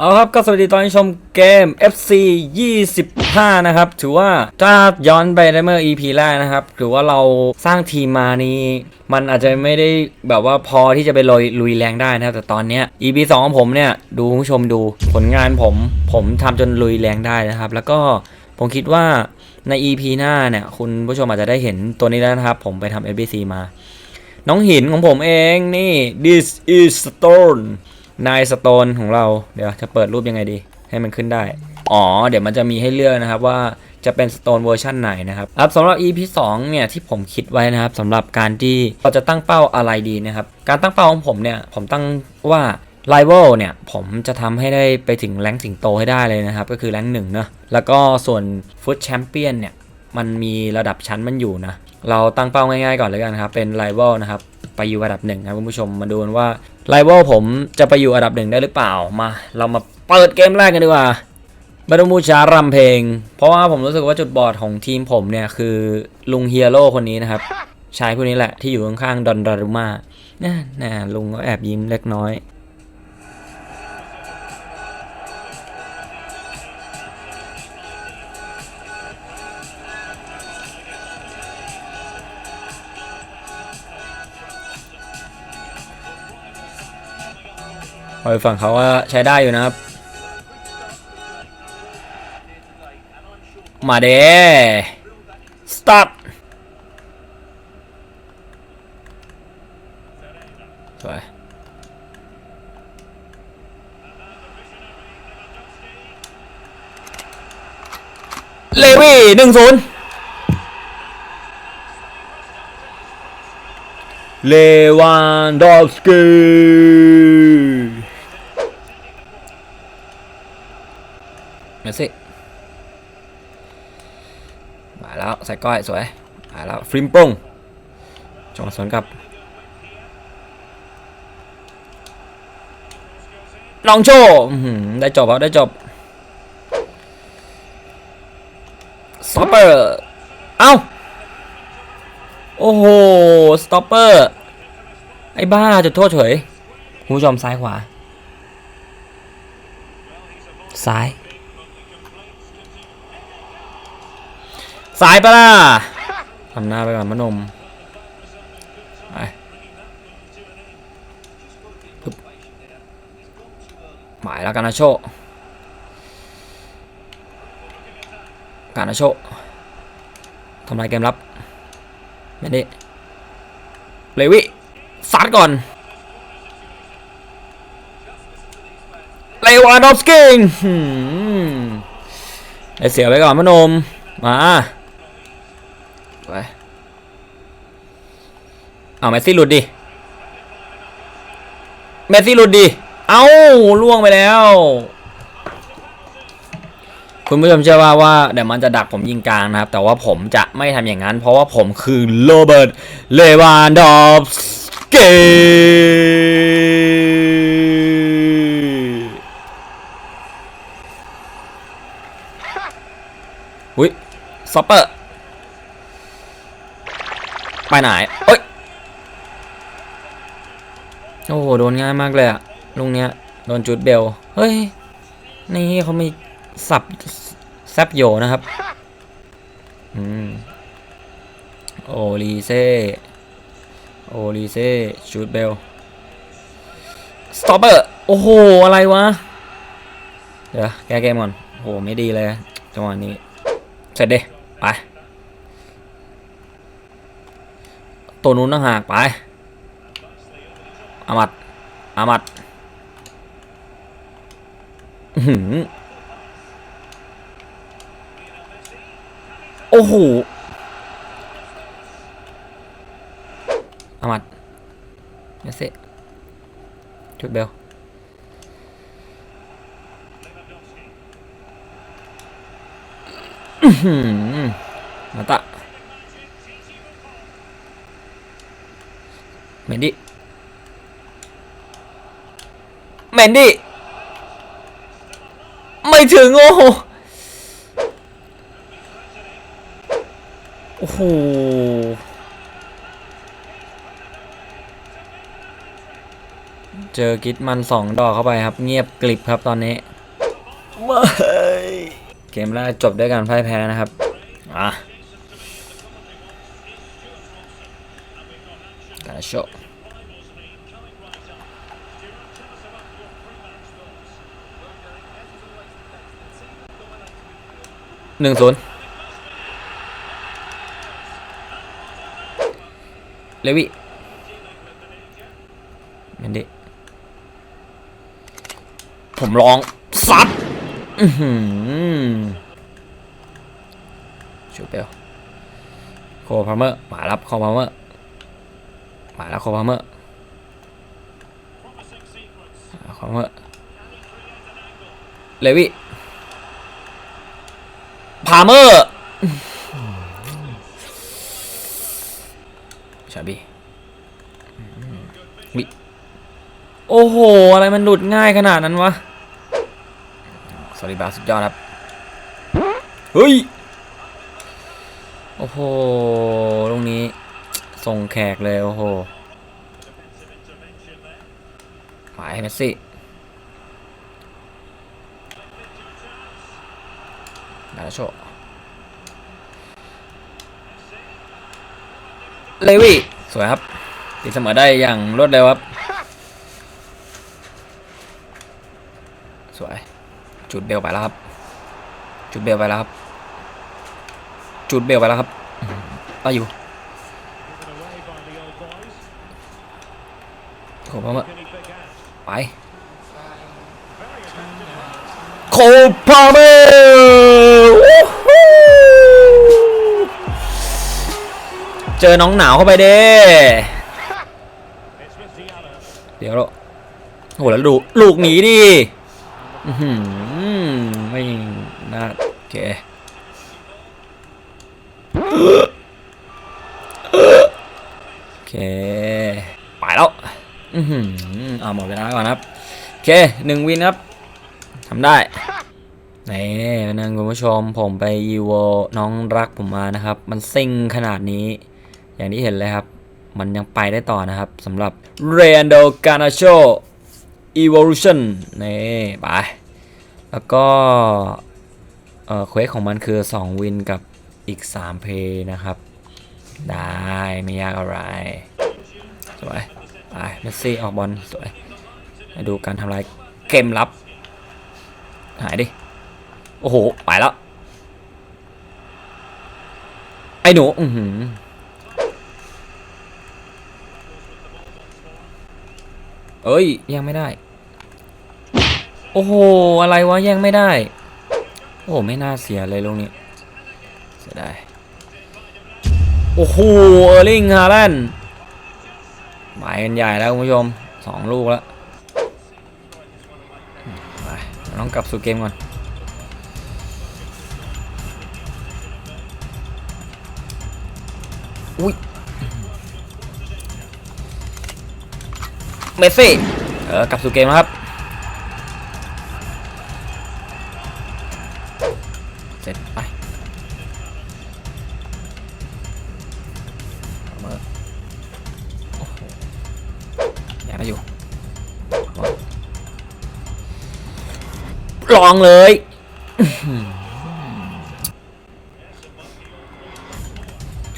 เอาครับก็สวัสดีตอนที่ชมเกม FC 25 นะครับ ถือว่าถ้าย้อนไปในเมื่อ EP แรกนะครับถือว่าเราสร้างทีมมานี้มันอาจจะไม่ได้แบบว่าพอที่จะไปลุยลุยแรงได้นะครับแต่ตอนเนี้ย EP 2ของผมเนี่ยดูผู้ชมดูผลงานผม ผมทำจนลุยแรงได้นะครับ แล้วก็ผมคิดว่าใน EP หน้าเนี่ยคุณผู้ชมอาจจะได้เห็นตัวนี้แล้วนะครับ ผมไปทำ FBC มา น้องหินของผมเองนี่ this is stone นายสโตนของเราเดี๋ยวจะเปิดรูปยังไงดี ให้มันขึ้นได้ อ๋อ เดี๋ยวมันจะมีให้เลือกนะครับว่าจะเป็น Stone เวอร์ชันไหนนะครับครับสำหรับ EP 2เนี่ยที่ผมคิดไว้นะครับสำหรับการที่เราจะตั้งเป้าอะไรดีนะครับ การตั้งเป้าของผมเนี่ยผมตั้งว่า Rival เนี่ยผมจะทำให้ได้ไปถึงแรงสิงโตให้ได้เลยนะครับ ก็คือแรงหนึ่งเนอะแล้วก็ส่วน Foot Champion เนี่ยมันมีระดับชั้นมันอยู่นะ เราตั้งเป้าง่ายๆก่อนเลยกันครับ เป็น Rival นะครับ ไปอยู่ระดับหนึ่งครับคุณผู้ชมมาดูกันว่าไลเวลผมจะไปอยู่ระดับหนึ่งได้หรือเปล่ามา เรามาเปิดเกมแรกกันดีกว่าบารมูชารำเพลง เพราะว่าผมรู้สึกว่าจุดบอดของทีมผมเนี่ยคือลุงเฮียโร่คนนี้นะครับชายผู้นี้แหละที่อยู่ข้างๆดอนดารุมาน่น่ลุงก็แอบยิ้มเล็กน้อย อไปฝั่งเขาว่าใช้ได้อยู่นะครับ มาเด้ stop สวยเลวี่หนึ่งศูนย์เลวานดอฟสกี้เมสซี่มาแล้ว ใส่ก้อยสวยมาแล้วฟริมปงจงสวนกับ ลองโชว์ได้จบครับได้จบสต็อปเปอร์ เอ้า โอ้โห สต็อปเปอร์ ไอ้บ้าจุดโทษเฉยผู้ชมซ้ายขวา ซ้าย ซ้ายปะล่ะทำหน้าไปก่อนมะนมไปหมายแล้วกันนะโชการนะโชทำลายเกมรับไม่ได้เลวิซัดก่อนเลวานอฟสกิงเสียไปก่อนมะนมมา ไปเอาเมสซี่หลุดดิเมสซี่หลุดดิเอ้าล่วงไปแล้ว คุณผู้ชมเชื่อว่าว่าเดี๋ยวมันจะดักผมยิงกลางนะครับ แต่ว่าผมจะไม่ทำอย่างนั้น เพราะว่าผมคือโรเบิร์ตเลวานดอฟสกี้อุ้ยซอปเปอร์ ไปไหนเอ้ยโอ้โหโดนง่ายมากเลยอะลุงเนี้ยโดนจุดเบลเฮ้ยนี่เขามีสับแซบโยนะครับอืมโอลีเซโอลีเซจูดเบลสต็อปเปอร์โอ้โห อะไรวะ เดี๋ยวแก้เกมก่อนโอ้โหไม่ดีเลยจังหวะนี้ เสร็จเดิไป ตัวนู้นต่างหากไปอามัดอามัดโอ้โหอามัดเมสซี่จุดเบลหือมาตะ เมนดี้เมนดี้ไม่ถึงโอ้โหโอ้โหจเจอกิดมันสองดอกเข้าไปครับ เงียบกลิบครับตอนนี้ไม่เกมแรกจบด้วยการพ่ายแพ้นะครับ อะ การโชว์หนึ่งศูนย์เลวิเมนดิผมลองซัดชูเปลโคพาเมอร์มารับโคพาเมอร์ มาแล้วคพาเมอร์คพาเมอร์เลวิพาเมอร์ชาบีวิโอ้โห อะไรมันหลุดง่ายขนาดนั้นวะสอรีบาสุดยอดครับ เฮ้ย โอ้โห ตรงนี้ ส่งแขกเลย โอ้โหหมายเมสซี่ดาโชเลวี่สวยครับตีเสมอได้อย่างรวดเร็วครับ สวย จุดเบลไปแล้วครับ จุดเบลไปแล้วครับ จุดเบลไปแล้วครับเออยู่ โคพาเมอร์ไปโคพาเมอร์วู้ฮู้เจอน้องหนาวเข้าไปเด้เดี๋ยวเราโหแล้วดูลูกหนีดิอื้อหือไม่น่าโอเคโอเค ไปแล้ว อือหือเอาหมดเวลาก่อนครับโอเคหนึ่งวินครับทำได้นี่นั่นคุณผู้ชมผมไปอีโวน้องรักผมมานะครับ มันซิ่งขนาดนี้ อย่างที่เห็นเลยครับ มันยังไปได้ต่อนะครับสำหรับเรนโดกานาโช Evolution นี่ไปแล้วก็เอ่อเควสของมันคือ 2 วินกับอีก 3 เพย์นะครับ ได้ไม่ยากอะไรสวย เมสซี่ออกบอลสวยดูการทำลายเกมลับ หายดิ โอ้โห ไปแล้ว ไอ้หนู อือหือเอ้ย ยังไม่ได้ โอ้โห อะไรวะยังไม่ได้ โอ้ไม่น่าเสียเลยลูกนี้เสียดายโอ้โห เออร์ลิงฮาแลนด์ หมายกันใหญ่แล้วคุณผู้ชมสองลูกแล้วไปต้องกลับสู่เกมก่อนอุ้ยเมสซี่เออกลับสู่เกมแล้วครับ ลองเลยอื้อหือ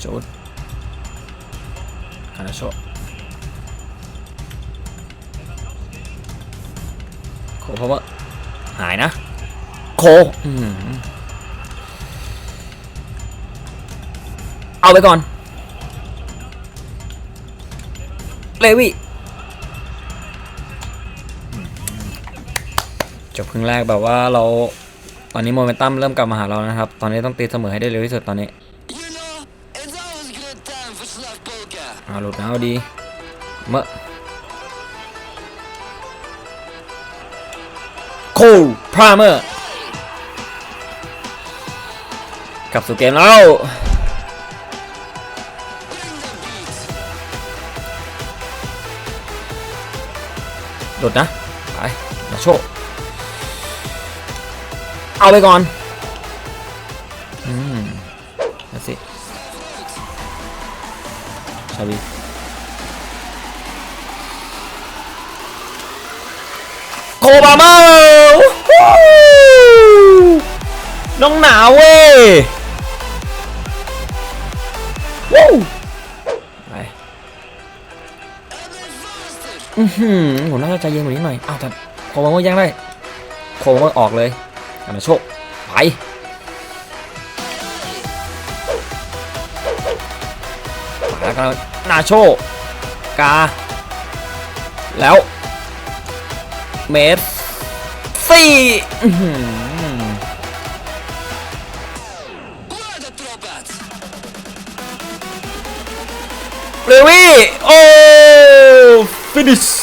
จุดคานาโชโคเพราะว่าหายนะ โคอื้อหือเอาไปก่อน เลวิ บครึ่งแรกแบบว่าเราตอนนี้โมเมนตัมเริ่มกลับมาหาเรานะครับ ตอนนี้ต้องตีเสมอให้ได้เร็วที่สุดตอนนี้เอาหลุดนะเอาดีเมื่อโคลพรามเมอร์กลับสู่เกมแล้วหลุดนะ ไปมาโชว์ เอาไปก่อน อืมนั่นสิชาบีบามาน้องหนาวเว้ยวู้ไปอือหือผมน่าจะใจเย็นกว่านี้หน่อยอ้าวแต่โคบามายังได้โคบามาออกเลย อันโชค ไป มาแล้วกันนาโชกา แล้ว เมตรสี่เรวี่ โอ้ ฟินิช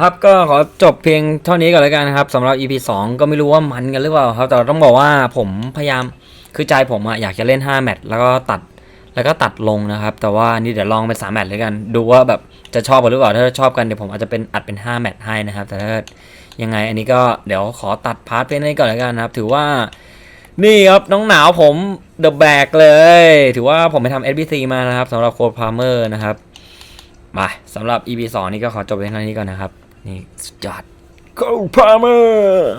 ครับก็ขอจบเพียงเท่านี้ก่อนแล้วกันนะครับสำหรับ EP 2 ก็ไม่รู้ว่ามันกันหรือเปล่าครับ แต่ต้องบอกว่าผมพยายามคือใจผมอะอยากจะเล่น 5 แมตช์แล้วก็ตัดแล้วก็ตัดลงนะครับ แต่ว่านี่เดี๋ยวลองเป็น3แมตช์เลยกัน ดูว่าแบบจะชอบกันหรือเปล่าถ้าชอบกันเดี๋ยวผมอาจจะเป็นอัดเป็น 5 แมตช์ให้นะครับ แต่ถ้ายังไงอันนี้ก็เดี๋ยวขอตัดพาร์ทเป็นนี้ก่อนแล้วกันนะครับ ถือว่านี่ครับน้องหนาวผมเดอะแบกเลย ถือว่าผมไปทำ SBC มานะครับสำหรับโค้ดพาร์เมอร์นะครับมาสำหรับ EP 2 นี้ก็ขอจบเพียงเท่านี้ก่อนนะครับ นี่สุดยอดโค้ดพาร์เมอร์